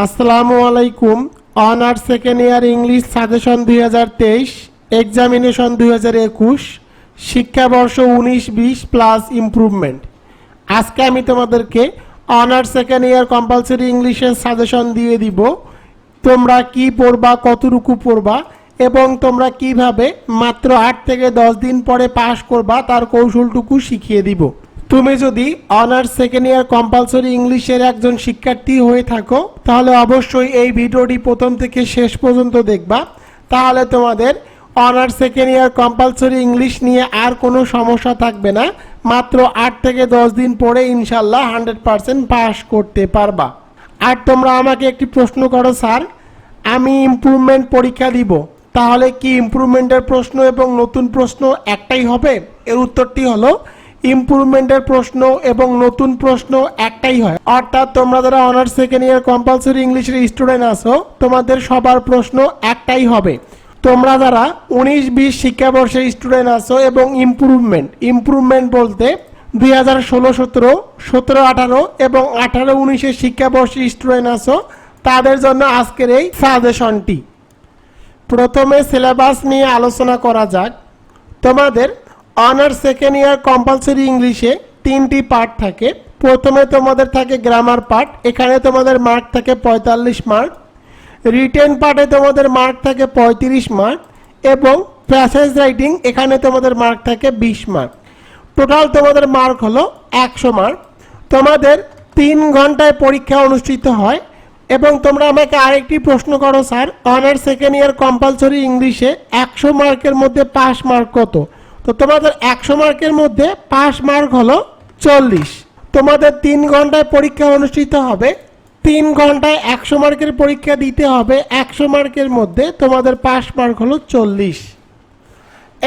আসসালামু আলাইকুম, honours second year English suggestion দুই হাজার তেইশ, এক্সামিনেশন দুই হাজার একুশ, শিক্ষাবর্ষ উনিশ বিশ প্লাস ইমপ্রুভমেন্ট। আজকে আমি তোমাদেরকে অনার্স সেকেন্ড ইয়ার কম্পালসরি ইংলিশের সাজেশন দিয়ে দিব, তোমরা কি পড়বা, কতটুকু পড়বা এবং তোমরা কীভাবে মাত্র আট থেকে দশ দিন পরে পাশ করবা, তার কৌশলটুকু শিখিয়ে দিব। তুমি যদি অনার্স সেকেন্ড ইয়ার কম্পালসরি ইংলিশের একজন শিক্ষার্থী হয়ে থাকো, তাহলে অবশ্যই এই ভিডিওটি প্রথম থেকে শেষ পর্যন্ত দেখবা। তাহলে তোমাদের honours second year compulsory English নিয়ে আর কোনো সমস্যা থাকবে না। মাত্র আট থেকে দশ দিন পরে ইনশাল্লাহ হান্ড্রেড পারসেন্ট পাস করতে পারবা। আর তোমরা আমাকে একটি প্রশ্ন করো, স্যার। আমি ইমপ্রুভমেন্ট পরীক্ষা দিব, তাহলে কি ইমপ্রুভমেন্টের প্রশ্ন এবং নতুন প্রশ্ন একটাই হবে? এর উত্তরটি হলো ইমপ্রুভমেন্টের প্রশ্ন এবং নতুন প্রশ্ন একটাই হয়। অর্থাৎ তোমরা যারা অনার্স সেকেন্ড ইয়ার কম্পালসরি ইংলিশের স্টুডেন্ট আছো, তোমাদের সবার প্রশ্ন একটাই হবে। তোমরা যারা উনিশ বিশ শিক্ষাবর্ষের স্টুডেন্ট আছো এবং ইমপ্রুভমেন্ট ইমপ্রুভমেন্ট বলতে দুই হাজার ষোলো, সতেরো সতেরো আঠারো এবং আঠারো উনিশের শিক্ষাবর্ষের স্টুডেন্ট আছো, তাদের জন্য আজকের এই সাজেশনটি। প্রথমে সিলেবাস নিয়ে আলোচনা করা যাক। তোমাদের অনার্স সেকেন্ড ইয়ার কম্পালসরি ইংলিশে তিনটি পার্ট থাকে। প্রথমে তোমাদের থাকে গ্রামার পার্ট এখানে তোমাদের মার্ক থাকে পঁয়তাল্লিশ মার্ক রিটেন পার্টে তোমাদের মার্ক থাকে পঁয়ত্রিশ মার্ক এবং প্যাসেজ রাইটিং এখানে তোমাদের মার্ক থাকে বিশ মার্ক টোটাল তোমাদের মার্ক হলো একশো মার্ক তোমাদের তিন ঘন্টায় পরীক্ষা অনুষ্ঠিত হয় এবং তোমরা আমাকে আরেকটি প্রশ্ন করো, sir. Honours second year compulsory ইংলিশে একশো মার্কের মধ্যে পাস মার্ক কত? তো তোমাদের একশো মার্কের মধ্যে পাস মার্ক হলো চল্লিশ। তোমাদের তিন ঘন্টায় পরীক্ষা অনুষ্ঠিত হবে। তিন ঘন্টায় একশো মার্কের পরীক্ষা দিতে হবে। একশো মার্কের মধ্যে তোমাদের পাস মার্ক হলো চল্লিশ।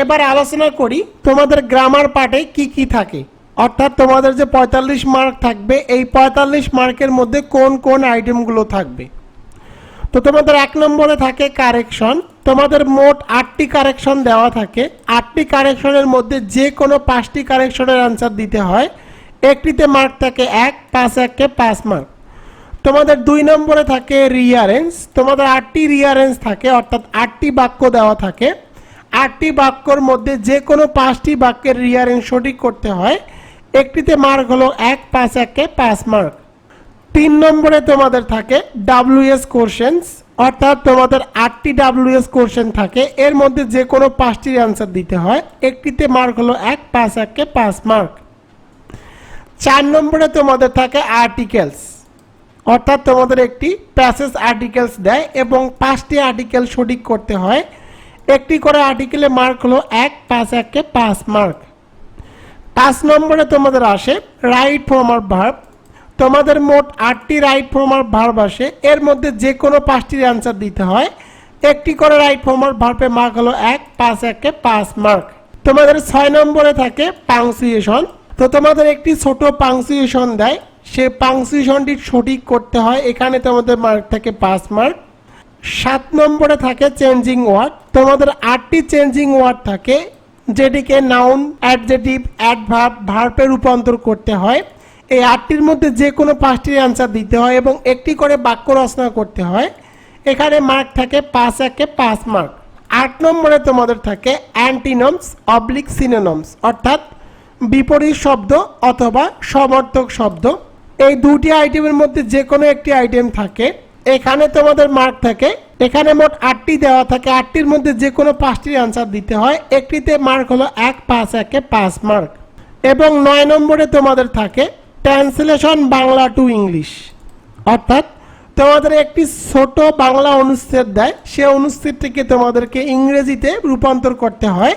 এবার আলোচনা করি তোমাদের গ্রামার পার্টে কি কি থাকে। অর্থাৎ তোমাদের যে পঁয়তাল্লিশ মার্ক থাকবে, এই পঁয়তাল্লিশ মার্কের মধ্যে কোন কোন আইটেমগুলো থাকবে। তো তোমাদের এক নম্বরে থাকে কারেকশন তোমাদের মোট আটটি কারেকশন দেওয়া থাকে। আটটি কারেকশনের মধ্যে যে কোনো পাঁচটি কারেকশনের আনসার দিতে হয়। একটিতে মার্ক থাকে এক, পাঁচ এককে পাঁচ মার্ক তোমাদের দুই নম্বরে থাকে রিয়ারেন্স তোমাদের আটটি রিয়ারেন্স থাকে, অর্থাৎ আটটি বাক্য দেওয়া থাকে। আটটি বাক্যর মধ্যে যে কোনো পাঁচটি বাক্যের রিয়ারেন্স সঠিক করতে হয়। একটিতে মার্ক হলো এক, পাঁচ এককে পাঁচ মার্ক তিন নম্বরে তোমাদের থাকে ডাব্লিউএস কোশ্চেন্স অর্থাৎ তোমাদের আটটি ডাব্লিউএস কোশ্চেন থাকে। এর মধ্যে যে কোনো পাঁচটির অ্যান্সার দিতে হয়। একটিতে মার্ক হলো এক, পাঁচ এককে পাঁচ মার্ক চার নম্বরে তোমাদের থাকে আর্টিকেলস অর্থাৎ তোমাদের একটি প্যাসেজ আর্টিকেলস দেয় এবং পাঁচটি আর্টিকেল সঠিক করতে হয়। একটি করে আর্টিকেলে মার্ক হলো এক, পাঁচ এককে পাঁচ মার্ক পাঁচ নম্বরে তোমাদের আসে রাইট ফর্মার ভার্ব তোমাদের মোট আটটি রাইট ফর্মার ভার্ব আসে। এর মধ্যে যে কোনো পাঁচটির অ্যান্সার দিতে হয়। একটি করে রাইট ফর্মার ভার্বে মার্ক হলো এক, পাঁচ একে পাঁচ মার্ক তোমাদের ছয় নম্বরে থাকে পাংসুয়েশন তো তোমাদের একটি ছোট পাংসুয়েশন দেয়। সে পাংসুয়েশনটি সঠিক করতে হয়। এখানে তোমাদের মার্ক থাকে পাঁচ মার্ক সাত নম্বরে থাকে চেঞ্জিং ওয়ার্ড তোমাদের আটটি চেঞ্জিং ওয়ার্ড থাকে, যেটিকে নাউন অ্যাডজেটিভ অ্যাডভার্ব ভার্বে রূপান্তর করতে হয়। এই আটটির মধ্যে যে কোনো পাঁচটির অ্যান্সার দিতে হয় এবং একটি করে বাক্য রচনা করতে হয়। এখানে মার্ক থাকে পাঁচ একে পাঁচ মার্ক আট নম্বরে তোমাদের থাকে অ্যান্টিনমস অবলিক সিনোনমস অর্থাৎ বিপরীত শব্দ অথবা সমর্থক শব্দ। এই দুটি আইটেমের মধ্যে যে কোনো একটি আইটেম থাকে। এখানে তোমাদের মার্ক থাকে। এখানে মোট আটটি দেওয়া থাকে। আটটির মধ্যে যে কোনো পাঁচটির অ্যান্সার দিতে হয়। একটিতে মার্ক হলো এক, পাঁচ একে পাঁচ মার্ক এবং নয় নম্বরে তোমাদের থাকে ট্রান্সলেশন বাংলা টু ইংলিশ অর্থাৎ তোমাদের একটি ছোট বাংলা অনুচ্ছেদ দেয়, সে অনুচ্ছেদটিকে তোমাদেরকে ইংরেজিতে রূপান্তর করতে হয়।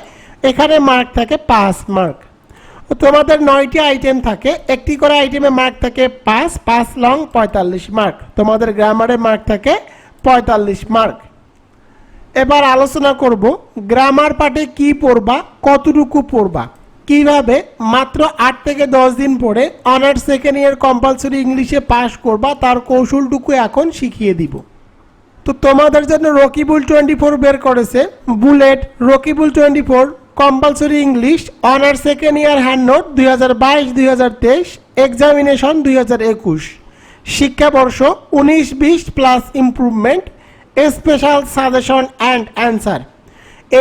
এখানে মার্ক থাকে পাঁচ মার্ক তোমাদের নয়টি আইটেম থাকে। একটি করে আইটেমে মার্ক থাকে পাঁচ পাঁচ লং পঁয়তাল্লিশ মার্ক তোমাদের গ্রামারে মার্ক থাকে পঁয়তাল্লিশ মার্ক এবার আলোচনা করব গ্রামার পার্টে কি পড়বা, কতটুকু পড়বা? কীভাবে মাত্র আট থেকে দশ দিন পরে অনার্স সেকেন্ড ইয়ার কম্পালসরি ইংলিশে পাশ করবা তার কৌশলটুকু এখন শিখিয়ে দিব। তো তোমাদের জন্য রকিবুল টোয়েন্টি ফোর বের করেছে। Bullet, Rakibul twenty four compulsory English honours second year hand note দুই হাজার বাইশ, দুই হাজার তেইশ এক্সামিনেশন দুই হাজার একুশ, শিক্ষাবর্ষ উনিশ বিশ plus improvement special suggestion and answer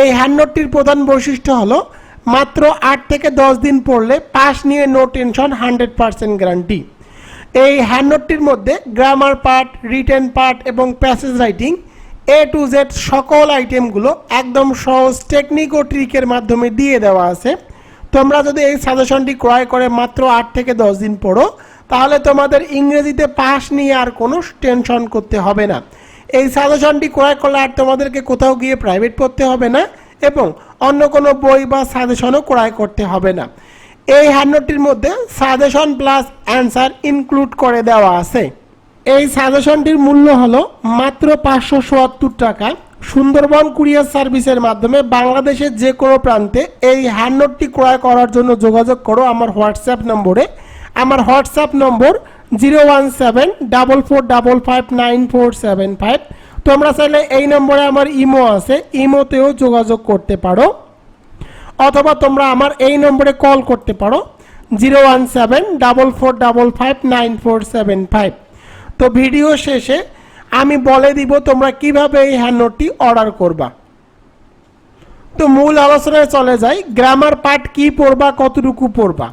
এই হ্যান্ডনোটটির প্রধান বৈশিষ্ট্য হলো মাত্র আট থেকে দশ দিন পড়লে পাস নিয়ে no tension hundred percent guarantee এই হ্যান্ডনোটটির মধ্যে গ্রামার পার্ট রিটেন পার্ট এবং passage writing A to Z সকল আইটেমগুলো একদম সহজ টেকনিক ও ট্রিকের মাধ্যমে দিয়ে দেওয়া আছে। তোমরা যদি এই সাজেশনটি ক্রয় করে মাত্র আট থেকে দশ দিন পড়ো, তাহলে তোমাদের ইংরেজিতে পাস নিয়ে আর কোনো টেনশন করতে হবে না। এই সাজেশনটি ক্রয় করলে আর তোমাদেরকে কোথাও গিয়ে প্রাইভেট পড়তে হবে না এবং অন্য কোনো বই বা সাজেশনও ক্রয় করতে হবে না। এই হ্যান্ডনোটটির মধ্যে সাজেশন প্লাস অ্যান্সার ইনক্লুড করে দেওয়া আছে। এই সাজেশনটির মূল্য হলো মাত্র পাঁচশো সোয়াত্তর টাকা। সুন্দরবন কুরিয়ার সার্ভিসের মাধ্যমে বাংলাদেশের যে কোনো প্রান্তে এই হ্যান্ডনোটটি ক্রয় করার জন্য যোগাযোগ করো আমার হোয়াটসঅ্যাপ নম্বরে। আমার হোয়াটসঅ্যাপ নম্বর zero one seven double four double five nine four seven five. তোমরা চাইলে এই নম্বরে আমার ইমো আছে, ইমোতেও যোগাযোগ করতে পারো। অথবা তোমরা আমার এই নম্বরে কল করতে পারো, zero one seven, double four, double five, nine four seven five. তো ভিডিও শেষে আমি বলে দিব তোমরা কীভাবে এই হ্যান্ডনোটটি অর্ডার করবা। তো মূল আলোচনায় চলে যাই, গ্রামার পার্ট কি পড়বা, কতটুকু পড়বা?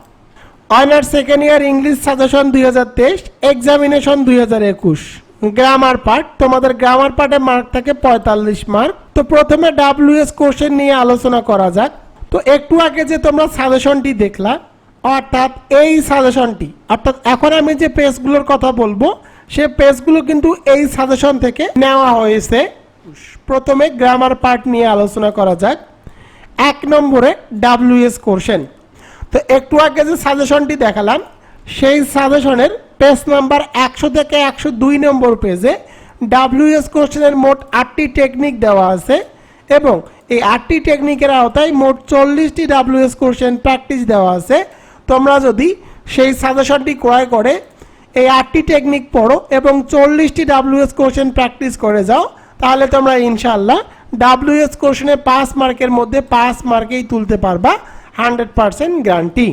Honours second year English suggestion দুই হাজার তেইশ, এক্সামিনেশন দুই হাজার একুশ। গ্রামার পার্ট তোমাদের গ্রামার পার্টে মার্ক থাকে পঁয়তাল্লিশ মার্ক তো প্রথমে ডাব্লিউএস কোশ্চেন নিয়ে আলোচনা করা যাক। তো একটু আগে যে তোমরা সাজেশনটি দেখলা, অর্থাৎ এই সাজেশনটি অর্থাৎ এখন আমি যে পেজগুলোর কথা বলব, সে পেজগুলো কিন্তু এই সাজেশন থেকে নেওয়া হয়েছে। প্রথমে গ্রামার পার্ট নিয়ে আলোচনা করা যাক। এক নম্বরে ডাব্লিউএস কোশ্চেন তো একটু আগে যে সাজেশনটি দেখালাম, সেই সাজেশনের পেজ নাম্বার একশো থেকে একশো দুই নম্বর পেজে ডাব্লিউএস কোশ্চেনের মোট আটটি টেকনিক দেওয়া আছে এবং এই আটটি টেকনিকের আওতায় মোট চল্লিশটি ডাব্লিউএস কোশ্চেন প্র্যাকটিস দেওয়া আছে। তোমরা যদি সেই সাজেশনটি ক্রয় করে, এই আটটি টেকনিক পড়ো এবং চল্লিশটি ডাব্লিউএস কোশ্চেন প্র্যাকটিস করে যাও, তাহলে তোমরা ইনশাল্লাহ ডাব্লিউএস কোশ্চেনে পাস মার্কের মধ্যে পাস মার্কেই তুলতে পারবা হান্ড্রেড পার্সেন্ট গ্যারান্টি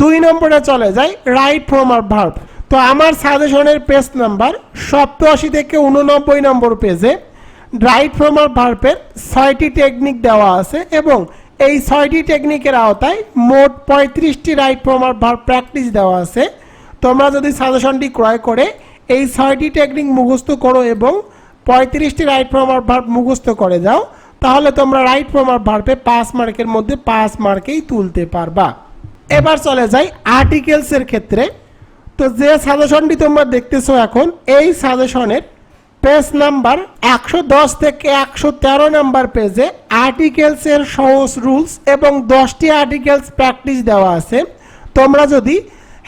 দুই নম্বরে চলে যায় রাইট ফ্রম আর ভার্ব তো আমার সাজেশনের পেজ নাম্বার সপ্তআশি থেকে উননব্বই নম্বর পেজে রাইট ফ্রম আর ভার্বের ছয়টি টেকনিক দেওয়া আছে এবং এই ছয়টি টেকনিকের আওতায় মোট পঁয়ত্রিশটি রাইট ফ্রম আর ভার্ব প্র্যাকটিস দেওয়া আছে। তোমরা যদি সাজেশনটি ক্রয় করে এই ছয়টি টেকনিক মুখস্থ করো এবং পঁয়ত্রিশটি রাইট ফ্রম আর ভার্ব মুখস্থ করে যাও, তাহলে তোমরা রাইট ফ্রম আর ভার্বে পাঁচ মার্কের মধ্যে পাঁচ মার্কেই তুলতে পারবা। এবার চলে যাই আর্টিকেলসের ক্ষেত্রে। তো যে সাজেশনটি তোমরা দেখতেছো এখন, এই সাজেশনের পেজ নাম্বার একশো দশ থেকে একশো তেরো নাম্বার পেজে আর্টিকেলসের সহজ রুলস এবং দশটি আর্টিকেলস প্র্যাকটিস দেওয়া আছে। তোমরা যদি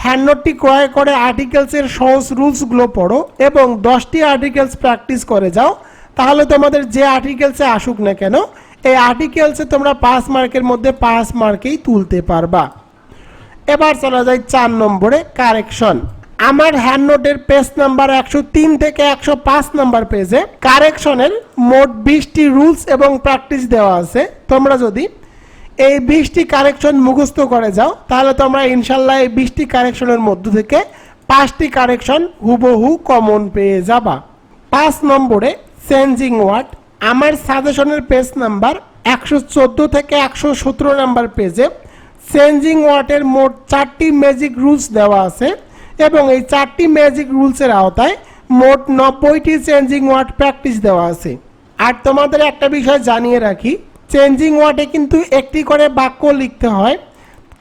হ্যান্ডনোটটি ক্রয় করে আর্টিকেলসের সহজ রুলসগুলো পড়ো এবং দশটি আর্টিকেলস প্র্যাকটিস করে যাও, তাহলে তোমাদের যে আর্টিকেলসে আসুক না কেন, এই আর্টিকেলসে তোমরা পাস মার্কের মধ্যে পাস মার্কেই তুলতে পারবা। এবার চলা যায় চার নম্বরে কারেকশন। আমার হ্যান্ড নোটের পেজ নাম্বার একশো তিন থেকে একশো পাঁচ নাম্বার পেজে কারেকশনের মোট বিশটি রুলস এবং প্র্যাকটিস দেওয়া আছে। তোমরা যদি এই বিশটি কারেকশন মুখস্থ করে যাও, তাহলে তোমরা ইনশাল্লাহ এই বিশটি কারেকশনের মধ্য থেকে পাঁচটি কারেকশন হুবহু কমন পেয়ে যাবা। পাঁচ নম্বরে চেঞ্জিং ওয়ার্ড আমার সাজেশনের পেজ নাম্বার একশো চোদ্দ থেকে একশো সতেরো নাম্বার পেজে চেঞ্জিং ওয়ার্ডের মোট চারটি ম্যাজিক রুলস দেওয়া আছে এবং এই চারটি ম্যাজিক রুলসের আওতায় মোট নব্বইটি চেঞ্জিং ওয়ার্ড প্র্যাকটিস দেওয়া আছে। আর তোমাদের একটা বিষয় জানিয়ে রাখি চেঞ্জিং ওয়ার্ডে কিন্তু একটি করে বাক্য লিখতে হয়।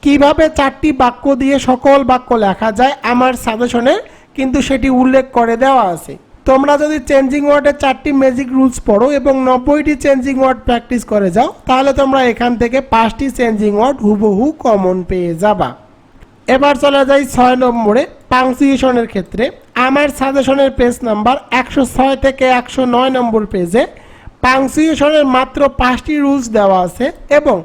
কীভাবে চারটি বাক্য দিয়ে সকল বাক্য লেখা যায় আমার সাজেশনে কিন্তু সেটি উল্লেখ করে দেওয়া আছে। তোমরা যদি চেঞ্জিং ওয়ার্ডের চারটি ম্যাজিক রুলস পড়ো এবং নব্বইটি চেঞ্জিং ওয়ার্ড প্র্যাকটিস করে যাও, তাহলে তোমরা এখান থেকে পাঁচটি চেঞ্জিং ওয়ার্ড হুবহু কমন পেয়ে যাবা। এবার চলে যাই ছয় নম্বরে পাংচুয়েশনের ক্ষেত্রে। আমার সাজেশনের পেজ নাম্বার একশো ছয় থেকে একশো নয় নম্বর পেজে পাংচুয়েশনের মাত্র পাঁচটি রুলস দেওয়া আছে এবং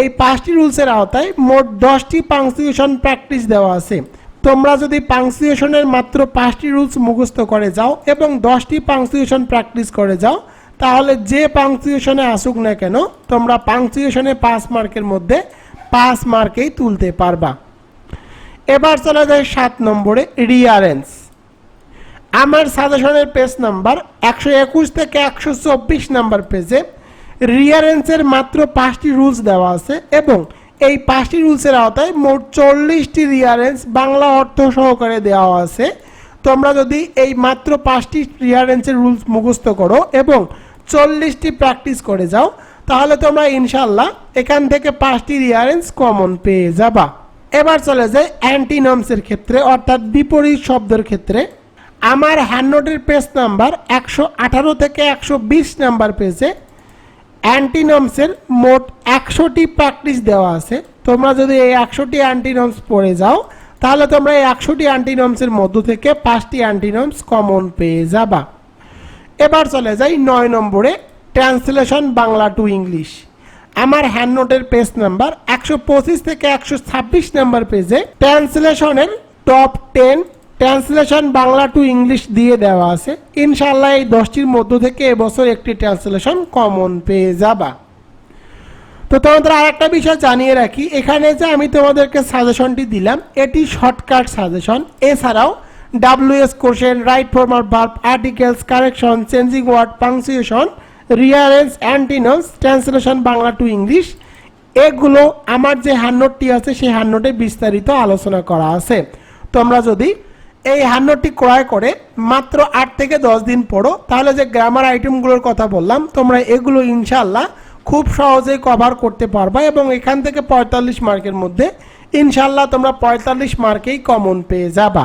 এই পাঁচটি রুলসের আওতায় মোট দশটি পাংচুয়েশন প্র্যাকটিস দেওয়া আছে। তোমরা যদি পাংচুয়েশনের মাত্র পাঁচটি রুলস মুখস্থ করে যাও এবং দশটি পাংসুয়েশন প্র্যাকটিস করে যাও, তাহলে যে পাংচুয়েশনে আসুক না কেন, তোমরা পাংচুয়েশনে পাঁচ মার্কের মধ্যে পাঁচ মার্কেই তুলতে পারবা। এবার চলে যায় সাত নম্বরে রিয়ারেন্স আমার সাজেশনের পেজ নাম্বার একশো একুশ থেকে একশো চব্বিশ নাম্বার পেজে রিয়ারেন্সের মাত্র পাঁচটি রুলস দেওয়া আছে এবং এই পাঁচটি রুলসের আওতায় মোট চল্লিশটি রিয়ারেন্স বাংলা অর্থ সহকারে দেওয়া আছে। তোমরা যদি এই মাত্র পাঁচটি রিয়ারেন্সের রুলস মুখস্থ করো এবং চল্লিশটি প্র্যাকটিস করে যাও, তাহলে তোমরা ইনশাল্লাহ এখান থেকে পাঁচটি রিয়ারেন্স কমন পেয়ে যাবা। এবার চলে যায় অ্যান্টিনমসের ক্ষেত্রে, অর্থাৎ বিপরীত শব্দের ক্ষেত্রে। আমার হ্যান্ডনোটের পেজ নাম্বার একশো আঠারো থেকে একশো বিশ নাম্বার পেজে অ্যান্টিনমসের মোট একশোটি প্র্যাকটিস দেওয়া আছে। তোমরা যদি এই একশোটি অ্যান্টিনমস পড়ে যাও, তাহলে তোমরা এই একশোটি অ্যান্টিনমসের মধ্য থেকে পাঁচটি অ্যান্টিনমস কমন পেয়ে যাবা। এবার চলে যাই নয় নম্বরে, ট্রান্সলেশন বাংলা টু ইংলিশ। আমার হ্যান্ড নোটের পেজ নাম্বার একশো পঁচিশ থেকে একশো ছাব্বিশ নাম্বার পেজে ট্রান্সলেশনের top ten translation Bangla to English দিয়ে দেওয়া আছে। ইনশাল্লাহ এই দশটির মধ্য থেকে এবছর একটি ট্রান্সলেশন কমন পেয়ে যাবা। তো তোমাদের আরেকটা বিষয় জানিয়ে রাখি, এখানে যে আমি তোমাদেরকে সাজেশনটি দিলাম, এটি শর্টকাট সাজেশন। এছাড়াও WH question right form of verb articles correction changing word punctuation rearrange antonyms translation Bangla to English এগুলো আমার যে হ্যান্ডনোটটি আছে, সেই হ্যান্ডনোটে বিস্তারিত আলোচনা করা আছে। তোমরা যদি এই হ্যান্ডনোটটি ক্রয় করে মাত্র আট থেকে দশ দিন পড়ো তাহলে যে গ্রামার আইটেমগুলোর কথা বললাম, তোমরা এগুলো ইনশাল্লাহ খুব সহজেই কভার করতে পারবা এবং এখান থেকে পঁয়তাল্লিশ মার্কের মধ্যে ইনশাল্লাহ তোমরা পঁয়তাল্লিশ মার্কেই কমন পেয়ে যাবা।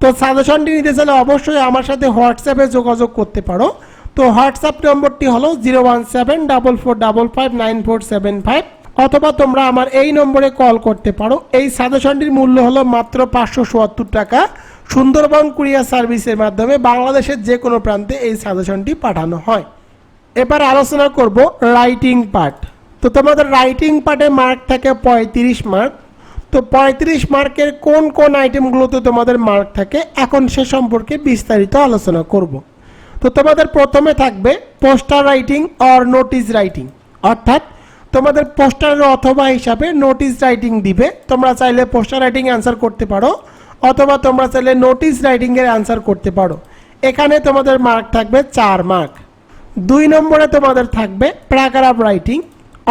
তো সাজেশনটি নিতে চাইলে অবশ্যই আমার সাথে হোয়াটসঅ্যাপে যোগাযোগ করতে পারো। তো হোয়াটসঅ্যাপ নম্বরটি হলো zero one seven double four double five nine four seven five অথবা তোমরা আমার এই নম্বরে কল করতে পারো। এই সাজেশনটির মূল্য হলো মাত্র পাঁচশো চুয়াত্তর টাকা। সুন্দরবন কুরিয়ার সার্ভিসের মাধ্যমে বাংলাদেশের যে কোনো প্রান্তে এই সাজেশনটি পাঠানো হয়। এবার আলোচনা করব রাইটিং পার্ট। তো তোমাদের রাইটিং পার্টে মার্ক থাকে পঁয়ত্রিশ মার্ক। তো পঁয়ত্রিশ মার্কের কোন কোন আইটেমগুলোতে তোমাদের মার্ক থাকে? এখন সে সম্পর্কে বিস্তারিত আলোচনা করব। তো তোমাদের প্রথমে থাকবে poster writing or notice writing. অর্থাৎ তোমাদের পোস্টারের অথবা হিসাবে নোটিশ রাইটিং দিবে। তোমরা চাইলে পোস্টার রাইটিং অ্যান্সার করতে পারো। অথবা তোমরা চাইলে নোটিশ রাইটিংয়ের অ্যান্সার করতে পারো। এখানে তোমাদের মার্ক থাকবে চার মার্ক দুই নম্বরে তোমাদের থাকবে প্যারাগ্রাফ রাইটিং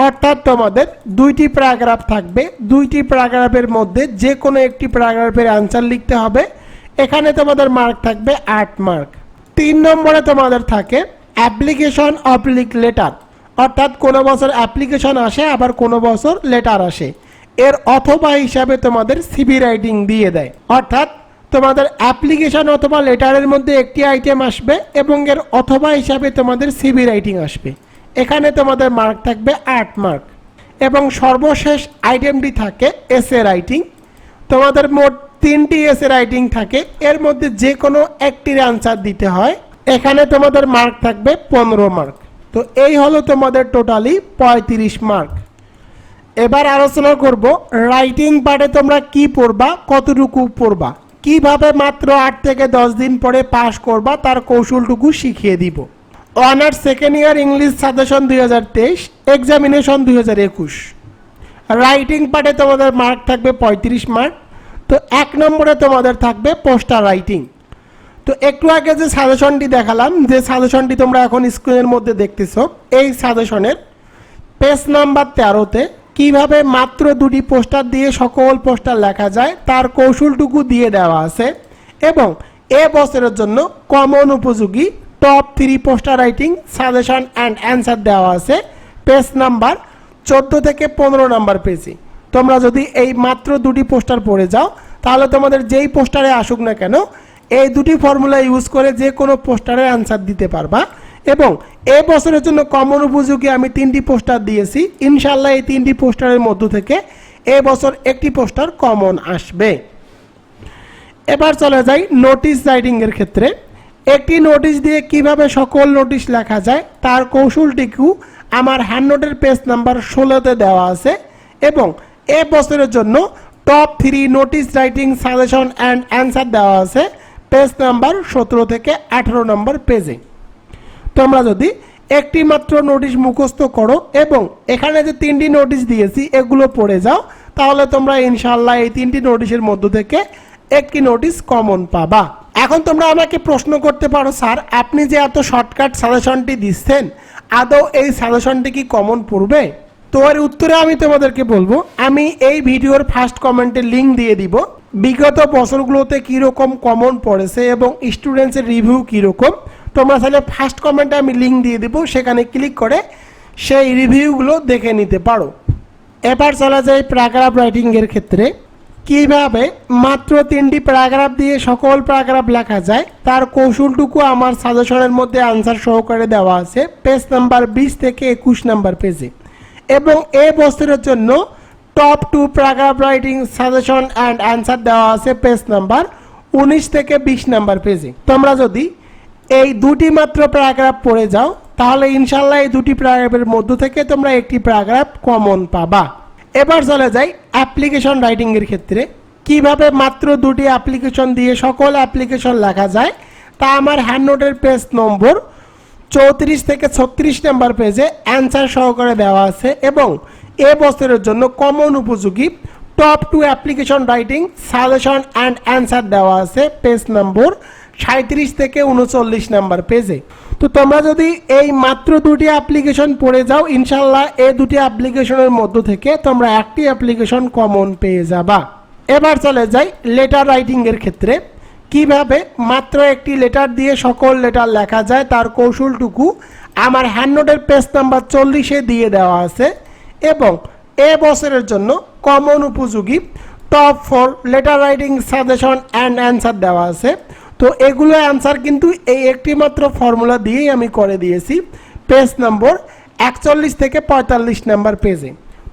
অর্থাৎ তোমাদের দুইটি প্যারাগ্রাফ থাকবে। দুইটি প্যারাগ্রাফের মধ্যে যে কোনো একটি প্যারাগ্রাফের অ্যান্সার লিখতে হবে। এখানে তোমাদের মার্ক থাকবে আট মার্ক তিন নম্বরে তোমাদের থাকে অ্যাপ্লিকেশন অবলিক লেটার অর্থাৎ কোনো বছর অ্যাপ্লিকেশন আসে, আবার কোনো বছর লেটার আসে। এর অথবা হিসাবে তোমাদের সিবি রাইটিং দিয়ে দেয়। অর্থাৎ তোমাদের অ্যাপ্লিকেশন অথবা লেটারের মধ্যে একটি আইটেম আসবে এবং এর অথবা হিসাবে তোমাদের সিবি রাইটিং আসবে। এখানে তোমাদের মার্ক থাকবে আট মার্ক এবং সর্বশেষ আইটেমটি থাকে এসএ রাইটিং তোমাদের মোট তিনটি এসএ রাইটিং থাকে। এর মধ্যে যে কোনো একটির অ্যান্সার দিতে হয়। এখানে তোমাদের মার্ক থাকবে পনেরো মার্ক তো এই হলো তোমাদের টোটালি পঁয়ত্রিশ মার্ক এবার আলোচনা করব রাইটিং পার্টে তোমরা কি পড়বা, কতটুকু পড়বা। কীভাবে মাত্র আট থেকে দশ দিন পরে পাশ করবা, তার কৌশলটুকু শিখিয়ে দিব। Honours second year English suggestion দুই হাজার তেইশ এক্সামিনেশন দুই হাজার একুশ। রাইটিং পার্টে তোমাদের মার্ক থাকবে পঁয়ত্রিশ মার্ক তো এক নম্বরে তোমাদের থাকবে পোস্টার রাইটিং তো একটু আগে যে সাজেশনটি দেখালাম, যে সাজেশনটি তোমরা এখন স্ক্রিনের মধ্যে দেখতেছো, এই সাজেশনের পেজ নাম্বার তেরোতে কীভাবে মাত্র দুটি পোস্টার দিয়ে সকল পোস্টার লেখা যায়, তার কৌশলটুকু দিয়ে দেওয়া আছে এবং এ বছরের জন্য কমন উপযোগী top three poster writing suggestion and answer দেওয়া আছে। পেজ নাম্বার চোদ্দ থেকে পনেরো নাম্বার পেজে তোমরা যদি এই মাত্র দুটি পোস্টার পড়ে যাও, তাহলে তোমাদের যেই পোস্টারে আসুক না কেন, এই দুটি ফর্মুলা ইউজ করে যে কোনো পোস্টারের অ্যান্সার দিতে পারবা। এবং এ বছরের জন্য কমন উপযোগী আমি তিনটি পোস্টার দিয়েছি। ইনশাল্লাহ এই তিনটি পোস্টারের মধ্য থেকে এ বছর একটি পোস্টার কমন আসবে। এবার চলে যাই নোটিশ রাইটিংয়ের ক্ষেত্রে। একটি নোটিশ দিয়ে কীভাবে সকল নোটিশ লেখা যায়, তার কৌশলটিকেও আমার হ্যান্ড নোটের পেজ নাম্বার ষোলোতে দেওয়া আছে এবং এ বছরের জন্য top three notice writing suggestion and answer দেওয়া আছে পেজ নাম্বার সতেরো থেকে আঠেরো নম্বর পেজে। তোমরা যদি একটি মাত্র নোটিশ মুখস্থ করো এবং এখানে যে তিনটি নোটিশ দিয়েছি, এগুলো পড়ে যাও, তাহলে তোমরা ইনশাল্লাহ এই তিনটি নোটিশের মধ্য থেকে একটি নোটিশ কমন পাবা। এখন তোমরা আমাকে প্রশ্ন করতে পারো, স্যার, আপনি যে এত শর্টকাট সাজেশনটি দিচ্ছেন, আদৌ এই সাজেশনটি কি কমন পড়বে? তো এর উত্তরে আমি তোমাদেরকে বলব, আমি এই ভিডিওর ফার্স্ট কমেন্টে লিঙ্ক দিয়ে দিব, বিগত বছরগুলোতে কীরকম কমন পড়েছে এবং স্টুডেন্টসের রিভিউ কীরকম। তোমরা তাহলে ফার্স্ট কমেন্টে আমি লিঙ্ক দিয়ে দেবো, সেখানে ক্লিক করে সেই রিভিউগুলো দেখে নিতে পারো। এবার চলা যায় প্যারাগ্রাফ রাইটিংয়ের ক্ষেত্রে। কীভাবে মাত্র তিনটি প্যারাগ্রাফ দিয়ে সকল প্যারাগ্রাফ লেখা যায়, তার কৌশলটুকু আমার সাজেশনের মধ্যে আনসার সহকারে দেওয়া আছে। পেজ নাম্বার বিশ থেকে একুশ নাম্বার পেজে এবং এ বছরের জন্য top two paragraph writing suggestion and answer দেওয়া আছে পেজ নাম্বার উনিশ থেকে বিশ নাম্বার পেজে তোমরা যদি এই দুটি মাত্র প্যারাগ্রাফ পড়ে যাও, তাহলে ইনশাল্লাহ এই দুটি প্যারাগ্রাফের মধ্য থেকে তোমরা একটি প্যারাগ্রাফ কমন পাবা। এবার চলে যাই অ্যাপ্লিকেশন রাইটিংয়ের ক্ষেত্রে। কীভাবে মাত্র দুটি অ্যাপ্লিকেশন দিয়ে সকল অ্যাপ্লিকেশন লেখা যায়, তা আমার হ্যান্ড নোটের পেজ নম্বর চৌত্রিশ থেকে ছত্রিশ নাম্বার পেজে অ্যান্সার সহকারে দেওয়া আছে এবং এ বছরের জন্য কমন উপযোগী top two application writing, suggestion, and answer দেওয়া আছে পেজ নম্বর সাঁত্রিশ থেকে উনচল্লিশ নাম্বার পেজে। তো তোমরা যদি এই মাত্র দুটি অ্যাপ্লিকেশন পড়ে যাও, ইনশাল্লাহ এই দুটি অ্যাপ্লিকেশনের মধ্য থেকে তোমরা একটি অ্যাপ্লিকেশন কমন পেয়ে যাবা। এবার চলে যাই লেটার রাইটিংয়ের ক্ষেত্রে। কীভাবে মাত্র একটি লেটার দিয়ে সকল লেটার লেখা যায়, তার কৌশলটুকু আমার হ্যান্ড নোটের পেজ নাম্বার চল্লিশে দিয়ে দেওয়া আছে এবং এ বছরের জন্য কমন উপযোগী top four letter writing suggestion and answer দেওয়া আছে। তো এগুলো অ্যান্সার কিন্তু এই একটি মাত্র ফর্মুলা দিয়েই আমি করে দিয়েছি। পেজ নম্বর একচল্লিশ থেকে পঁয়তাল্লিশ নাম্বার পেজে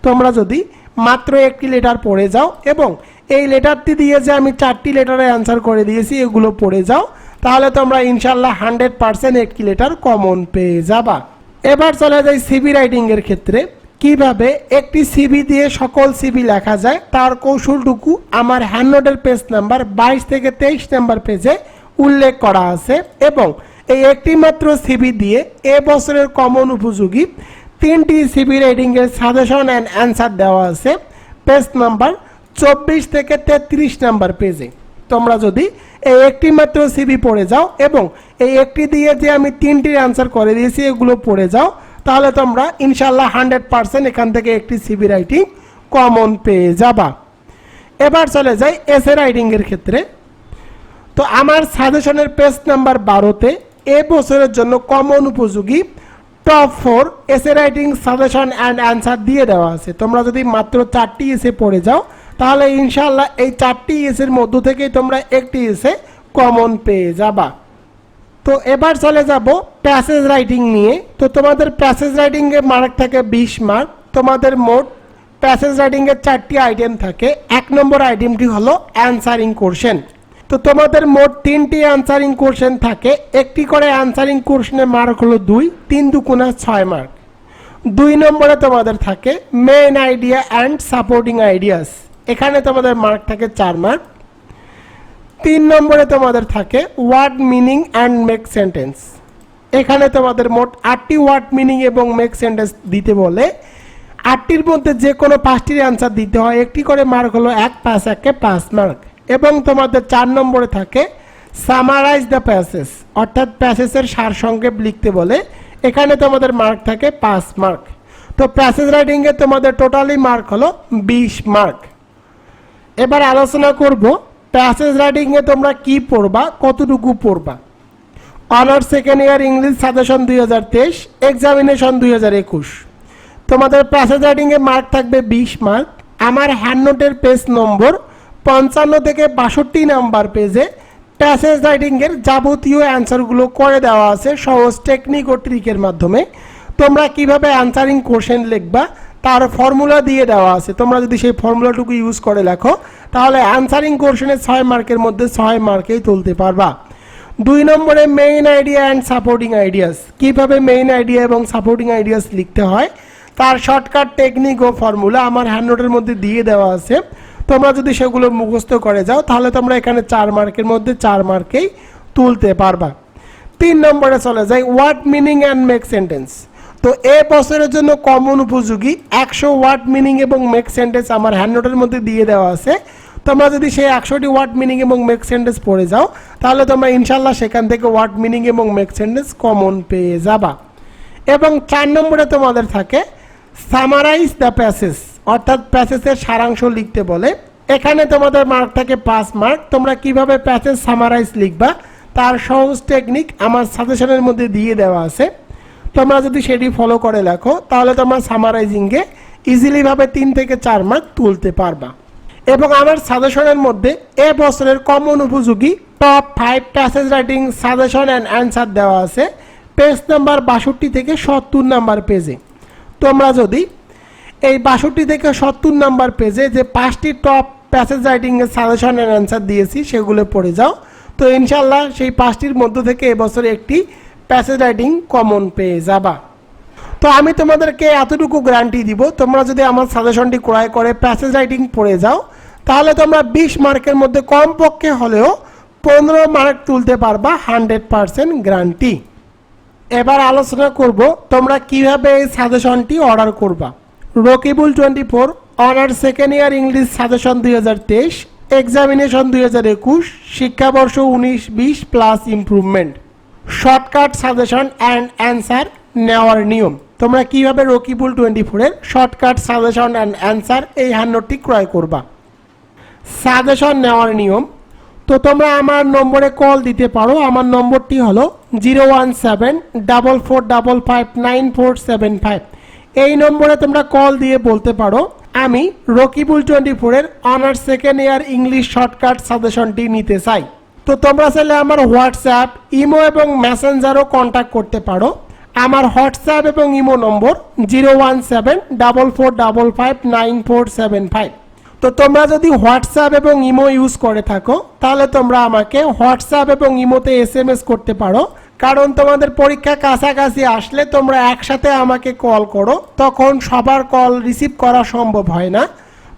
তোমরা যদি মাত্র একটি লেটার পড়ে যাও এবং এই লেটারটি দিয়ে যে আমি চারটি লেটারে অ্যান্সার করে দিয়েছি, এগুলো পড়ে যাও, তাহলে তোমরা ইনশাল্লাহ হান্ড্রেড পার্সেন্ট একটি লেটার কমন পেয়ে যাবা। এবার চলে যাই সিবি রাইটিংয়ের ক্ষেত্রে। কীভাবে একটি সিবি দিয়ে সকল সিবি লেখা যায়, তার কৌশলটুকু আমার হ্যান্ড নোটের পেজ নাম্বার বাইশ থেকে তেইশ নাম্বার পেজে উল্লেখ করা আছে এবং এই একটি মাত্র সিবি দিয়ে এ বছরের কমন উপযোগী তিনটি সিবি রাইটিংয়ের সাজেশন অ্যান্ড অ্যান্সার দেওয়া আছে পেজ নাম্বার চব্বিশ থেকে তেত্রিশ নাম্বার পেজে। তোমরা যদি এই একটি মাত্র সিবি পড়ে যাও এবং এই একটি দিয়ে যে আমি তিনটির অ্যান্সার করে দিয়েছি, এগুলো পড়ে যাও তাহলে তোমরা ইনশাল্লাহ হান্ড্রেড পার্সেন্ট এখান থেকে একটি সিবি রাইটিং কমন পেয়ে যাবা। এবার চলে যাই এসে রাইটিংয়ের ক্ষেত্রে। তো আমার সাজেশনের পেজ নাম্বার বারোতে এ বছরের জন্য কমন উপযোগী top four essay writing suggestion and answer দিয়ে দেওয়া আছে। তোমরা যদি মাত্র চারটি এসে পড়ে যাও, তাহলে ইনশাল্লাহ এই চারটি এসের মধ্য থেকেই তোমরা একটি এসে কমন পেয়ে যাবা। তো এবার চলে যাব প্যাসেজ রাইটিং নিয়ে। তো তোমাদের প্যাসেজ রাইটিংয়ে মার্ক থাকে বিশ মার্ক তোমাদের মোট প্যাসেজ রাইটিংয়ের চারটি আইটেম থাকে। এক নম্বর আইটেমটি হলো অ্যান্সারিং কোশ্চেন তো তোমাদের মোট তিনটি অ্যান্সারিং কোশ্চেন থাকে। একটি করে অ্যান্সারিং কোশ্চেনের মার্ক হলো দুই, তিন দুগুণা ছয় মার্ক দুই নম্বরে তোমাদের থাকে main idea and supporting ideas এখানে তোমাদের মার্ক থাকে চার মার্ক তিন নম্বরে তোমাদের থাকে word meaning and make sentence এখানে তোমাদের মোট আটটি ওয়ার্ড মিনিং এবং মেক সেন্টেন্স দিতে বলে। আটটির মধ্যে যে কোনো পাঁচটির অ্যান্সার দিতে হয়। একটি করে মার্ক হলো এক, পাঁচ একে পাঁচ মার্ক এবং তোমাদের চার নম্বরে থাকে সামারাইজ দ্য প্যাসেজ অর্থাৎ প্যাসেজের সারসংক্ষেপ লিখতে বলে। এখানে তোমাদের মার্ক থাকে পাঁচ মার্ক তো প্যাসেজ রাইটিংয়ে তোমাদের টোটালি মার্ক হলো বিশ মার্ক এবার আলোচনা করব প্যাসেজ রাইটিংয়ে তোমরা কি পড়বা? কতটুকু পড়বা? Honours second year English suggestion দুই হাজার তেইশ এক্সামিনেশন দুই হাজার একুশ। তোমাদের প্যাসেজ রাইটিংয়ে মার্ক থাকবে বিশ মার্ক আমার হ্যান্ড নোটের পেজ নম্বর পঞ্চান্ন থেকে বাষট্টি নাম্বার পেজে প্যাসেজ রাইটিংয়ের যাবতীয় অ্যান্সারগুলো করে দেওয়া আছে সহজ টেকনিক ও ট্রিকের মাধ্যমে। তোমরা কীভাবে অ্যান্সারিং কোশ্চেন লিখবা? তার ফর্মুলা দিয়ে দেওয়া আছে। তোমরা যদি সেই ফর্মুলাটুকু ইউজ করে লেখো, তাহলে অ্যান্সারিং কোশ্চেনের ছয় মার্কের মধ্যে ছয় মার্কেই তুলতে পারবা। দুই নম্বরে main idea and supporting ideas কীভাবে মেইন আইডিয়া এবং সাপোর্টিং আইডিয়াস লিখতে হয়? তার শর্টকাট টেকনিক ও ফর্মুলা আমার হ্যান্ড নোটের মধ্যে দিয়ে দেওয়া আছে। তোমরা যদি সেগুলো মুখস্থ করে যাও, তাহলে তোমরা এখানে চার মার্কের মধ্যে চার মার্কেই তুলতে পারবা। তিন নম্বরে চলে যায় word meaning and make sentence তো এ বছরের জন্য কমন উপযোগী একশো ওয়ার্ড মিনিং এবং মেক সেন্টেন্স আমার হ্যান্ড নোটের মধ্যে দিয়ে দেওয়া আছে। তোমরা যদি সেই একশোটি ওয়ার্ড মিনিং এবং মেক সেন্টেন্স পড়ে যাও, তাহলে তোমরা ইনশাল্লাহ সেখান থেকে ওয়ার্ড মিনিং এবং মেক সেন্টেন্স কমন পেয়ে যাবা। এবং চার নম্বরে তোমাদের থাকে সামারাইজ দ্য প্যাসেজ অর্থাৎ প্যাসেজের সারাংশ লিখতে বলে। এখানে তোমাদের মার্ক থাকে পাঁচ মার্ক তোমরা কীভাবে প্যাসেজ সামারাইজ লিখবা, তার সহজ টেকনিক আমার সাজেশনের মধ্যে দিয়ে দেওয়া আছে। তোমরা যদি সেটি ফলো করে লেখো, তাহলে তোমরা সামারাইজিংয়ে ইজিলিভাবে তিন থেকে চার মার্ক তুলতে পারবা। এবং আমার সাজেশনের মধ্যে এ বছরের কমন উপযোগী top five passage writing suggestion and answer দেওয়া আছে। পেজ নাম্বার বাষট্টি থেকে সত্তর নাম্বার পেজে তোমরা যদি এই বাষট্টি থেকে সত্তর নাম্বার পেজে যে পাঁচটি টপ প্যাসেজ রাইটিংয়ের সাজেশন অ্যান্ড অ্যান্সার দিয়েছি, সেগুলো পড়ে যাও। তো ইনশাল্লাহ সেই পাঁচটির মধ্য থেকে এবছর একটি প্যাসেজ রাইটিং কমন পেয়ে যাবা তো আমি তোমাদেরকে এতটুকু গ্যারান্টি দিব, তোমরা যদি আমার সাজেশনটি ক্রয় করে প্যাসেজ রাইটিং পড়ে যাও, তাহলে তোমরা বিশ মার্কের মধ্যে কমপক্ষে হলেও পনেরো মার্ক তুলতে পারবা হান্ড্রেড পারসেন্ট গ্যারান্টি এবার আলোচনা করব তোমরা কীভাবে এই সাজেশনটি অর্ডার করবা। Rakibul twenty four honour second year English suggestion দুই হাজার তেইশ এক্সামিনেশন দুই হাজার একুশ, শিক্ষাবর্ষ উনিশ, বিশ plus improvement shortcut suggestion and answer নেওয়ার নিয়ম। তোমরা কীভাবে রকিবুল টোয়েন্টি ফোরের শর্টকাট সাজেশন অ্যান্ড অ্যান্সার এই হ্যান্ডনোটটি ক্রয় করবা? সাজেশন নেওয়ার নিয়ম। তো তোমরা আমার নম্বরে কল দিতে পারো। আমার নম্বরটি হলো zero one seven double four double five nine four seven five এই নম্বরে তোমরা কল দিয়ে বলতে পারো, আমি রকিবুল টোয়েন্টি ফোরের honours second year English shortcut সাজেশনটি নিতে চাই। তো তোমরা চাইলে আমার হোয়াটসঅ্যাপ ইমো এবং মেসেঞ্জারও কন্ট্যাক্ট করতে পারো। আমার হোয়াটসঅ্যাপ এবং imo number zero one seven double four double five nine four seven five তো তোমরা যদি হোয়াটসঅ্যাপ এবং ইমো ইউজ করে থাকো, তাহলে তোমরা আমাকে হোয়াটসঅ্যাপ এবং ইমোতে এস এম এস করতে পারো। কারণ তোমাদের পরীক্ষা কাছাকাছি আসলে তোমরা একসাথে আমাকে কল করো, তখন সবার কল রিসিভ করা সম্ভব হয় না।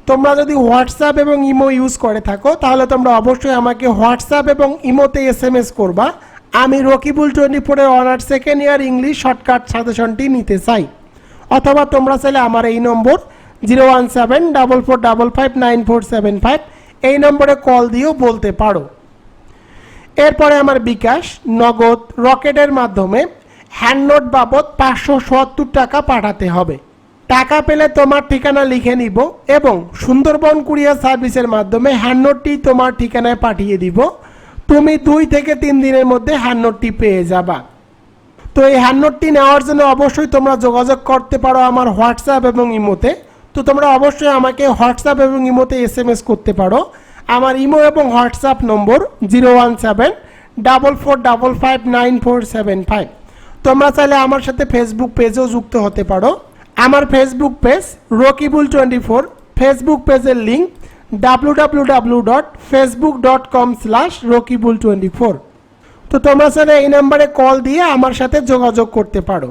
তোমরা যদি হোয়াটসঅ্যাপ এবং ইমো ইউজ করে থাকো, তাহলে তোমরা অবশ্যই আমাকে হোয়াটসঅ্যাপ এবং ইমোতে এস এম এস করবা। আমি রকিবুল টোয়েন্টি ফোরের honours second year English shortcut সাজেশনটি নিতে চাই। অথবা তোমরা চাইলে আমার এই number zero one seven double four double five nine four seven five এই নম্বরে কল দিয়েও বলতে পারো। এরপরে আমার বিকাশ, নগদ, রকেটের মাধ্যমে হ্যান্ডনোট বাবদ পাঁচশো সত্তর টাকা পাঠাতে হবে। টাকা পেলে তোমার ঠিকানা লিখে নিব এবং সুন্দরবন কুরিয়ার সার্ভিসের মাধ্যমে হ্যান্ডনোটটি তোমার ঠিকানায় পাঠিয়ে দিব। তুমি দুই থেকে তিন দিনের মধ্যে হ্যান্ডনোটটি পেয়ে যাবা। তো এই হ্যান্ডনোটটি নেওয়ার জন্য অবশ্যই তোমরা যোগাযোগ করতে পারো আমার হোয়াটসঅ্যাপ এবং ইমোতে। তো তোমরা অবশ্যই আমাকে হোয়াটসঅ্যাপ এবং ইমোতে এস এম এস করতে পারো। আমার ইমো এবং WhatsApp number zero one seven double four double five nine four seven five. তোমরা চাইলে আমার সাথে ফেসবুক পেজেও যুক্ত হতে পারো। আমার Facebook page Rakibul twenty four Facebook পেজের link W W W dot Facebook dot com slash Rakibul twenty four তো তোমরা চাইলে এই নাম্বারে কল দিয়ে আমার সাথে যোগাযোগ করতে পারো।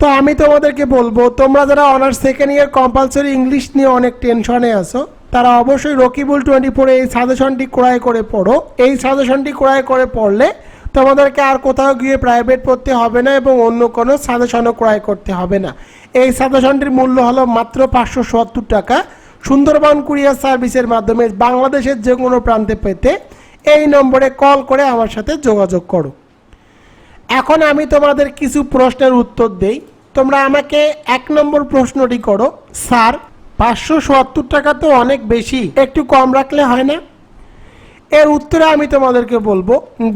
তো আমি তোমাদেরকে বলব, তোমরা যারা honours second year compulsory English নিয়ে অনেক টেনশনে আছো, তারা অবশ্যই রকিবুল টোয়েন্টি ফোরে এই সাজেশনটি ক্রয় করে পড়ো। এই সাজেশনটি ক্রয় করে পড়লে তোমাদেরকে আর কোথাও গিয়ে প্রাইভেট পড়তে হবে না এবং অন্য কোনো সাজেশনও ক্রয় করতে হবে না। এই সাজেশনটির মূল্য হলো মাত্র পাঁচশো সত্তর টাকা। সুন্দরবন কুরিয়ার সার্ভিসের মাধ্যমে বাংলাদেশের যে কোনো প্রান্তে পেতে এই নম্বরে কল করে আমার সাথে যোগাযোগ করো। এখন আমি তোমাদের কিছু প্রশ্নের উত্তর দেই। তোমরা আমাকে এক নম্বর প্রশ্নটি করো। স্যার, পাঁচশো সত্তর টাকা তো অনেক বেশি, একটু কম রাখলে হয় না? এর উত্তরে আমি তোমাদেরকে বলব,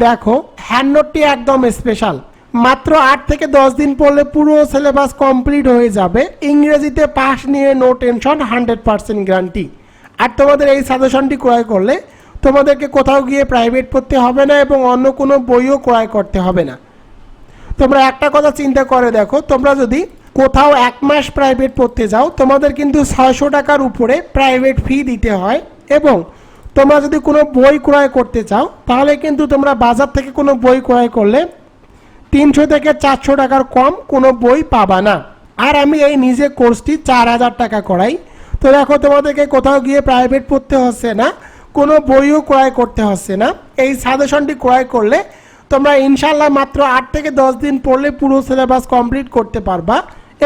দেখো, হ্যান্ডনোটটি একদম স্পেশাল মাত্র আট থেকে দশ দিন পড়লে পুরো সিলেবাস কমপ্লিট হয়ে যাবে। ইংরেজিতে পাস নিয়ে no tension hundred percent guarantee আর তোমাদের এই সাজেশনটি ক্রয় করলে তোমাদেরকে কোথাও গিয়ে প্রাইভেট পড়তে হবে না এবং অন্য কোনো বইও ক্রয় করতে হবে না। তোমরা একটা কথা চিন্তা করে দেখো, তোমরা যদি কোথাও এক মাস প্রাইভেট পড়তে যাও, তোমাদের কিন্তু ছয়শো টাকার উপরে প্রাইভেট ফি দিতে হয় এবং তোমরা যদি কোনো বই ক্রয় করতে চাও, তাহলে কিন্তু তোমরা বাজার থেকে কোনো বই ক্রয় করলে তিনশো থেকে চারশো টাকার কম কোনো বই পাবা না। আর আমি এই নিজে কোর্সটি চার হাজার টাকা করাই। তো দেখো, তোমাদেরকে কোথাও গিয়ে প্রাইভেট পড়তে হচ্ছে না, কোনো বইও ক্রয় করতে হচ্ছে না। এই সাজেশনটি ক্রয় করলে তোমরা ইনশাল্লাহ মাত্র আট থেকে দশ দিন পড়লে পুরো সিলেবাস কমপ্লিট করতে পারবা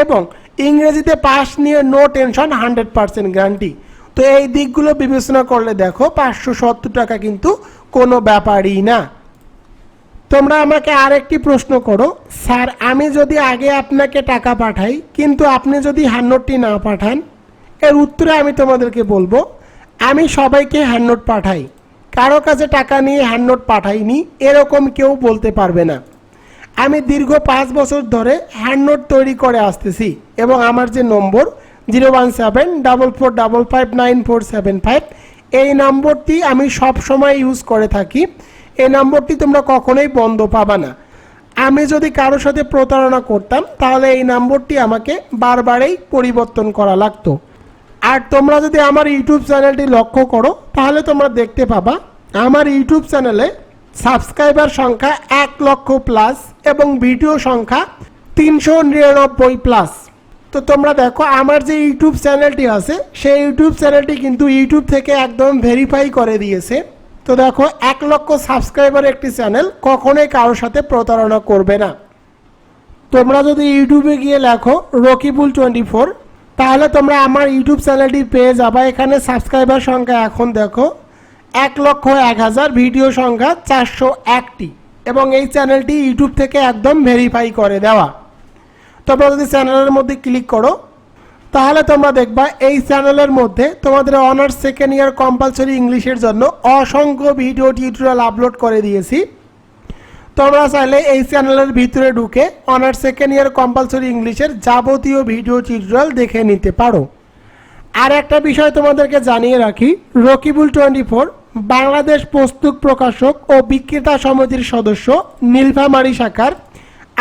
এবং ইংরেজিতে পাস নিয়ে no tension hundred percent guarantee তো এই দিকগুলো বিবেচনা করলে দেখো পাঁচশো সত্তর টাকা কিন্তু কোনো ব্যাপারই না। তোমরা আমাকে আরেকটি প্রশ্ন করো, স্যার, আমি যদি আগে আপনাকে টাকা পাঠাই, কিন্তু আপনি যদি হ্যান্ডনোটটি না পাঠান? এর উত্তরে আমি তোমাদেরকে বলব, আমি সবাইকে হ্যান্ডনোট পাঠাই। কারও কাছে টাকা নিয়ে হ্যান্ডনোট পাঠাইনি, এরকম কেউ বলতে পারবে না। আমি দীর্ঘ পাঁচ বছর ধরে হ্যান্ডনোট তৈরি করে আসতেছি এবং আমার যে number zero one seven double four double five nine four seven five এই নম্বরটি আমি সব সময় ইউজ করে থাকি। এই নম্বরটি তোমরা কখনোই বন্ধ পাবা না। আমি যদি কারোর সাথে প্রতারণা করতাম, তাহলে এই নম্বরটি আমাকে বারবারই পরিবর্তন করা লাগতো। আর তোমরা যদি আমার ইউটিউব চ্যানেলটি লক্ষ্য করো, তাহলে তোমরা দেখতে পাবা, আমার ইউটিউব চ্যানেলে সাবস্ক্রাইবার সংখ্যা এক লক্ষ প্লাস এবং ভিডিও সংখ্যা তিনশো নিরানব্বই প্লাস তো তোমরা দেখো, আমার যে ইউটিউব চ্যানেলটি আছে, সেই ইউটিউব চ্যানেলটি কিন্তু ইউটিউব থেকে একদম ভেরিফাই করে দিয়েছে। তো দেখো, এক লক্ষ সাবস্ক্রাইবার একটি চ্যানেল কখনোই কারোর সাথে প্রতারণা করবে না। তোমরা যদি ইউটিউবে গিয়ে লেখো, রকিবুল টোয়েন্টি ফোর তাহলে তোমরা আমার ইউটিউব চ্যানেলটি পেয়ে যাবা। এখানে সাবস্ক্রাইবার সংখ্যা এখন দেখো, এক লক্ষ এক হাজার ভিডিও সংখ্যা চারশো একটি। এবং এই চ্যানেলটি ইউটিউব থেকে একদম ভেরিফাই করে দেওয়া। তোমরা যদি চ্যানেলের মধ্যে ক্লিক করো, তাহলে তোমরা দেখবা এই চ্যানেলের মধ্যে তোমাদের অনার্স সেকেন্ড ইয়ার কম্পালসরি ইংলিশের জন্য অসংখ্য ভিডিও টিউটোরিয়াল আপলোড করে দিয়েছি। তোমরা চাইলে এই চ্যানেলের ভিতরে ঢুকে অনার্স সেকেন্ড ইয়ার কম্পালসরি ইংলিশের যাবতীয় ভিডিও টিউটোরিয়াল দেখে নিতে পারো। আর একটা বিষয় তোমাদেরকে জানিয়ে রাখি, রকিবুল টোয়েন্টি ফোর বাংলাদেশ পুস্তক প্রকাশক ও বিক্রেতা সমিতির সদস্য নীলফামারী শাখার,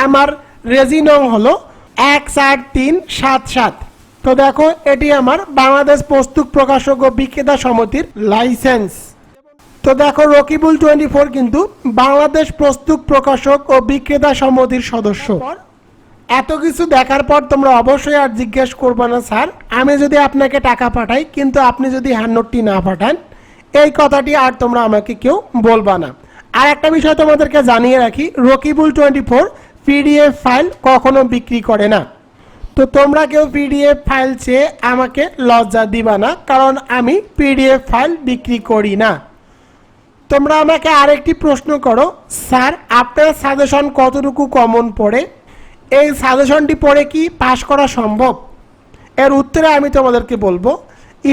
আমার রেজিনং হলো এক চার তিন সাত সাত। তো দেখো, এটি আমার বাংলাদেশ পুস্তক প্রকাশক ও বিক্রেতা সমিতির লাইসেন্স। তো দেখো, রকিবুল টোয়েন্টি ফোর কিন্তু বাংলাদেশ প্রস্তুত প্রকাশক ও বিক্রেতা সমিতির সদস্য। এত কিছু দেখার পর তোমরা অবশ্যই আর জিজ্ঞেস করবে না, স্যার। আমি যদি আপনাকে টাকা পাঠাই, কিন্তু আপনি যদি হ্যান্ডনোটটি না পাঠান, এই কথাটি আর তোমরা আমাকে কেউ বলবা না। আর একটা বিষয় তোমাদেরকে জানিয়ে রাখি, Rakibul twenty four PDF file কখনো বিক্রি করে না। তো তোমরা কেউ পিডিএফ ফাইল চেয়ে আমাকে লজ্জা দিবা না, কারণ আমি পিডিএফ ফাইল বিক্রি করি না। তোমরা আমাকে আরেকটি প্রশ্ন করো, স্যার, আপনার সাজেশন কতটুকু কমন পড়ে? এই সাজেশনটি পড়ে কি পাশ করা সম্ভব? এর উত্তরে আমি তোমাদেরকে বলব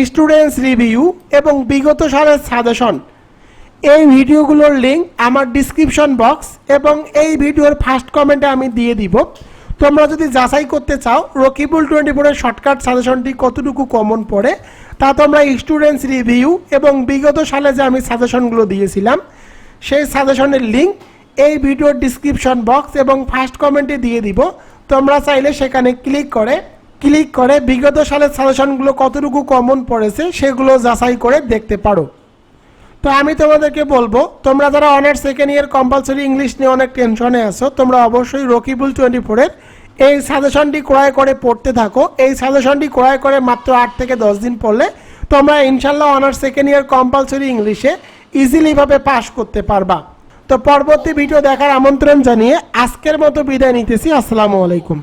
স্টুডেন্টস রিভিউ এবং বিগত সালের সাজেশন এই ভিডিওগুলোর লিঙ্ক আমার ডিসক্রিপশন বক্স এবং এই ভিডিওর ফার্স্ট কমেন্টে আমি দিয়ে দিব। তোমরা যদি যাচাই করতে চাও, রকিবুল টোয়েন্টি ফোরের শর্টকাট সাজেশনটি কতটুকু কমন পড়ে, তা তোমরা স্টুডেন্টস রিভিউ এবং বিগত সালে যে আমি সাজেশনগুলো দিয়েছিলাম, সেই সাজেশনের লিঙ্ক এই ভিডিওর ডিসক্রিপশন বক্স এবং ফার্স্ট কমেন্টে দিয়ে দিব। তোমরা চাইলে সেখানে ক্লিক করে ক্লিক করে বিগত সালের সাজেশনগুলো কতটুকু কমন পড়েছে, সেগুলো যাচাই করে দেখতে পারো। তো আমি তোমাদেরকে বলব, তোমরা যারা honours second year compulsory English নিয়ে অনেক টেনশনে আছো, তোমরা অবশ্যই রকিবুল টোয়েন্টি ফোরের এই সাজেশনটি ক্রয় করে পড়তে থাকো। এই সাজেশনটি ক্রয় করে মাত্র আট থেকে দশ দিন পড়লে তোমরা ইনশাল্লাহ অনার্স সেকেন্ড ইয়ার কম্পালসরি ইংলিশে ইজিলিভাবে পাস করতে পারবা। তো পরবর্তী ভিডিও দেখার আমন্ত্রণ জানিয়ে আজকের মতো বিদায় নিতেছি। আসসালামু আলাইকুম।